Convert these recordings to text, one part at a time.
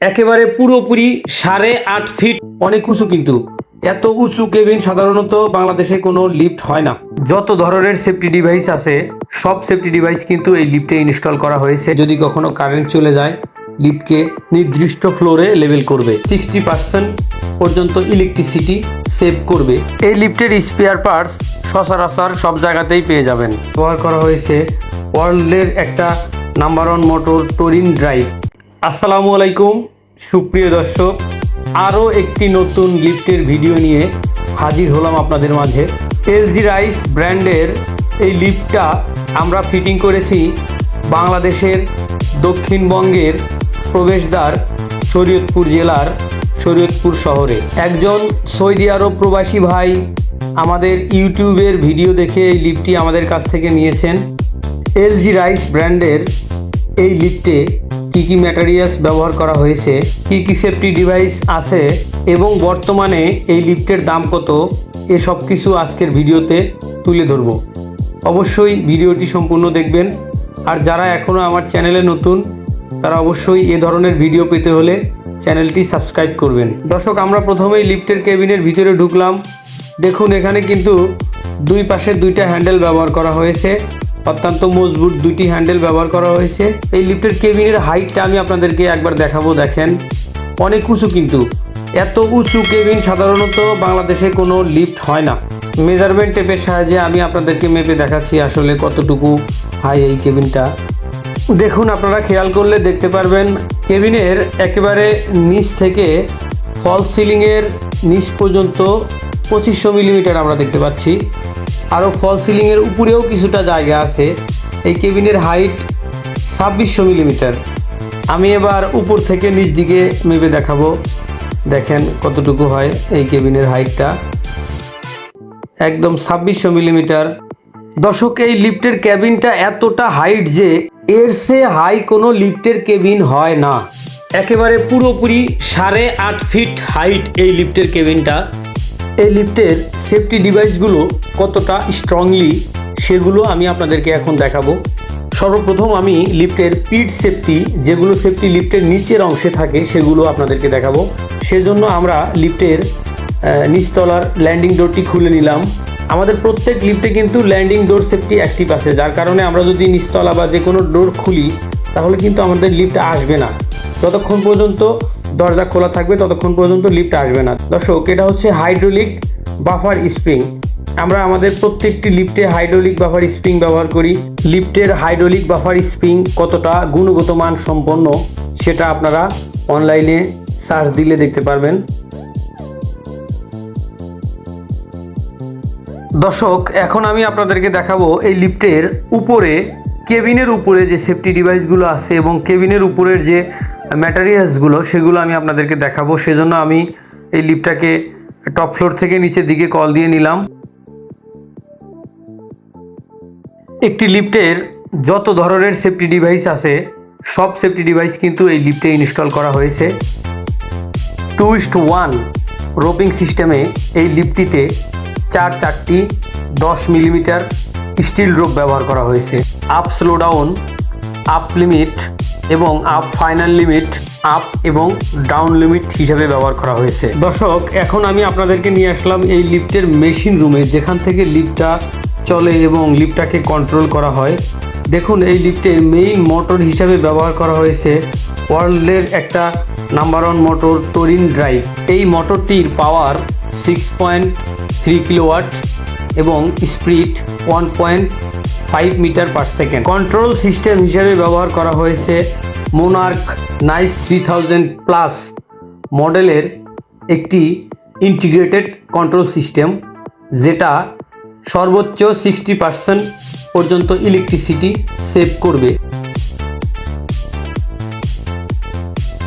একেবারে পুরোপুরি সাড়ে আট ফিট অনেক উঁচু কিন্তু। এত উঁচু কেবিন সাধারণত বাংলাদেশে কোনো লিফট হয় না। যত ধরনের সেফটি ডিভাইস আছে, সব সেফটি ডিভাইস কিন্তু এই লিফটে ইনস্টল করা হয়েছে। যদি কখনো কারেন্ট চলে যায় লিফটকে নির্দিষ্ট ফ্লোরে লেভেল করবে। সিক্সটি পার্সেন্ট পর্যন্ত ইলেকট্রিসিটি সেভ করবে। এই লিফটের স্পেয়ার পার্টস সচরাচর সব জায়গাতেই পেয়ে যাবেন। ব্যবহার করা হয়েছে ওয়ার্ল্ডের একটা number one motor Torin drive আসসালামু আলাইকুম। সুপ্রিয় দর্শক, আরও একটি নতুন লিফটের ভিডিও নিয়ে হাজির হলাম আপনাদের মাঝে। এলজি রাইস ব্র্যান্ডের এই লিফটটা আমরা ফিটিং করেছি বাংলাদেশের দক্ষিণবঙ্গের প্রবেশদ্বার শরীয়তপুর জেলার শরীয়তপুর শহরে। একজন সৌদি আরব প্রবাসী ভাই আমাদের ইউটিউবের ভিডিও দেখে এই লিফটটি আমাদের কাছ থেকে নিয়েছেন। এলজি রাইস ব্র্যান্ডের এই লিফটে কি কি ম্যাটেরিয়ালস ব্যবহার করা হয়েছে, কি কি সেফটি ডিভাইস আছে এবং বর্তমানে এই লিফটের দাম কত এসব কিছু আজকের ভিডিওতে তুলে ধরব। অবশ্যই ভিডিওটি সম্পূর্ণ দেখবেন। আর যারা এখনও আমার চ্যানেলে নতুন, তারা অবশ্যই এ ধরনের ভিডিও পেতে হলে চ্যানেলটি সাবস্ক্রাইব করবেন। দর্শক, আমরা প্রথমেই লিফটের কেবিনের ভিতরে ঢুকলাম। দেখুন, এখানে কিন্তু দুই পাশে দুইটা হ্যান্ডেল ব্যবহার করা হয়েছে। অত্যন্ত মজবুত দুইটি হ্যান্ডেল ব্যবহার করা হয়েছে। এই লিফটের কেবিনের হাইটটা আমি আপনাদেরকে একবার দেখাবো, দেখেন। অনেক উঁচু কিন্তু। এত উঁচু কেবিন সাধারণত বাংলাদেশে কোনো লিফট হয় না। মেজারমেন্ট টেপের সাহায্যে আমি আপনাদেরকে মেপে দেখাচ্ছি আসলে কতটুকু হাই এই কেবিনটা। দেখুন, আপনারা খেয়াল করলে দেখতে পারবেন, কেবিনের একেবারে নিচ থেকে ফল সিলিংয়ের নিচ পর্যন্ত পঁচিশশো মিলিমিটার আমরা দেখতে পাচ্ছি। আরও ফল সিলিংয়ের উপরেও কিছুটা জায়গা আছে। এই কেবিনের হাইট ছাব্বিশশো মিলিমিটার। আমি এবার উপর থেকে নিচ দিকে মেপে দেখাবো। দেখেন কতটুকু হয় এই কেবিনের হাইটটা। একদম ছাব্বিশশো মিলিমিটার। দর্শক, এই লিফটের ক্যাবিনটা এতটা হাইট যে এর সে হাই কোনো লিফটের কেবিন হয় না। একেবারে পুরোপুরি সাড়ে আট ফিট হাইট এই লিফটের কেবিনটা। এই লিফটের সেফটি ডিভাইসগুলো কতটা স্ট্রংলি সেগুলো আমি আপনাদেরকে এখন দেখাবো। সর্বপ্রথম আমি লিফটের পিট সেফটি যেগুলো সেফটি লিফটের নিচের অংশে থাকে, সেগুলো আপনাদেরকে দেখাবো। সেজন্য আমরা লিফটের নিচতলার ল্যান্ডিং ডোরটি খুলে নিলাম। আমাদের প্রত্যেক লিফটে কিন্তু ল্যান্ডিং ডোর সেফটি অ্যাক্টিভ আছে। যার কারণে আমরা যদি নিচতলা বা যে কোনো ডোর খুলি, তাহলে কিন্তু আমাদের লিফট আসবে না। যতক্ষণ পর্যন্ত দরজা খোলা থাকবে, ততক্ষণ পর্যন্ত লিফট আসবে না। দর্শক, এটা হচ্ছে হাইড্রোলিক বাফার স্প্রিং আমরা আমাদের প্রত্যেকটি লিফটে হাইড্রোলিক বাফার স্প্রিং ব্যবহার করি। লিফটের হাইড্রোলিক বাফার স্প্রিং কতটা গুণগত মান সম্পন্ন, সেটা আপনারা অনলাইনে সার্চ দিলে দেখতে পারবেন। দর্শক, এখন আমি আপনাদেরকে দেখাবো এই লিফটের উপরে কেবিনের উপরে যে সেফটি ডিভাইসগুলো আছে এবং কেবিনের উপরের যে ম্যাটেরিয়ালসগুলো সেগুলো আমি আপনাদেরকে দেখাবো। সেজন্য আমি এই লিফটটাকে টপ ফ্লোর থেকে নিচের দিকে কল দিয়ে নিলাম। একটি লিফটের যত ধরনের সেফটি ডিভাইস আছে, সব সেফটি ডিভাইস কিন্তু এই লিফটে ইনস্টল করা হয়েছে। টু ইস্ট ওয়ান রোপিং সিস্টেমে এই লিফটটিতে চার চারটি দশ মিলিমিটার স্টিল রোপ ব্যবহার করা হয়েছে। Up slow down up limit এবং আপ ফাইনাল লিমিট আপ এবং ডাউন লিমিট হিসাবে ব্যবহার করা হয়েছে। দর্শক, এখন আমি আপনাদেরকে নিয়ে আসলাম এই লিফটের মেশিন রুমে যেখান থেকে লিফটটা চলে এবং লিফটটাকে কন্ট্রোল করা হয়। দেখুন, এই লিফটের মেইন মোটর হিসাবে ব্যবহার করা হয়েছে ওয়ার্ল্ডের একটা number one motor Torin drive এই মোটরটির power six point three kilowatt এবং speed one point five metre per second control system হিসেবে ব্যবহার করা হয়েছে Monarch NICE three thousand plus মডেলের একটি ইন্টিগ্রেটেড কন্ট্রোল সিস্টেম যেটা সর্বোচ্চ সিক্সটি পার্সেন্ট পর্যন্ত ইলেকট্রিসিটি সেভ করবে।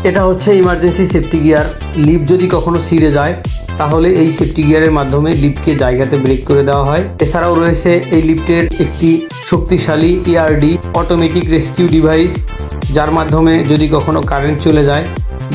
এটা হচ্ছে ইমার্জেন্সি সেফটি গিয়ার লিফট যদি কখনো ছিঁড়ে যায়, তাহলে এই সেফটি গিয়ারের মাধ্যমে লিফটকে জায়গাতে ব্রেক করে দেওয়া হয়। এছাড়াও রয়েছে এই লিফটের একটি শক্তিশালী ইআরডি অটোমেটিক রেস্কিউ ডিভাইস যার মাধ্যমে যদি কখনো কারেন্ট চলে যায়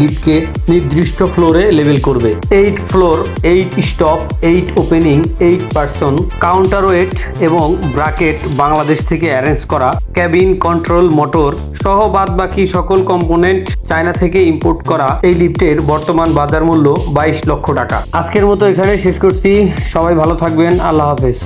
লিফটকে নির্দিষ্ট ফ্লোরে লেভেল করবে। Eight floor eight stop eight opening eight person counter weight এবং ব্রাকেট বাংলাদেশ থেকে অ্যারেঞ্জ করা ক্যাবিন কন্ট্রোল মোটর সহ বাদ বাকি সকল কম্পোনেন্ট চায়না থেকে ইম্পোর্ট করা এই লিফটের বর্তমান বাজার মূল্য বাইশ লক্ষ টাকা। আজকের মতো এখানে শেষ করছি। সবাই ভালো থাকবেন। আল্লাহ হাফেজ।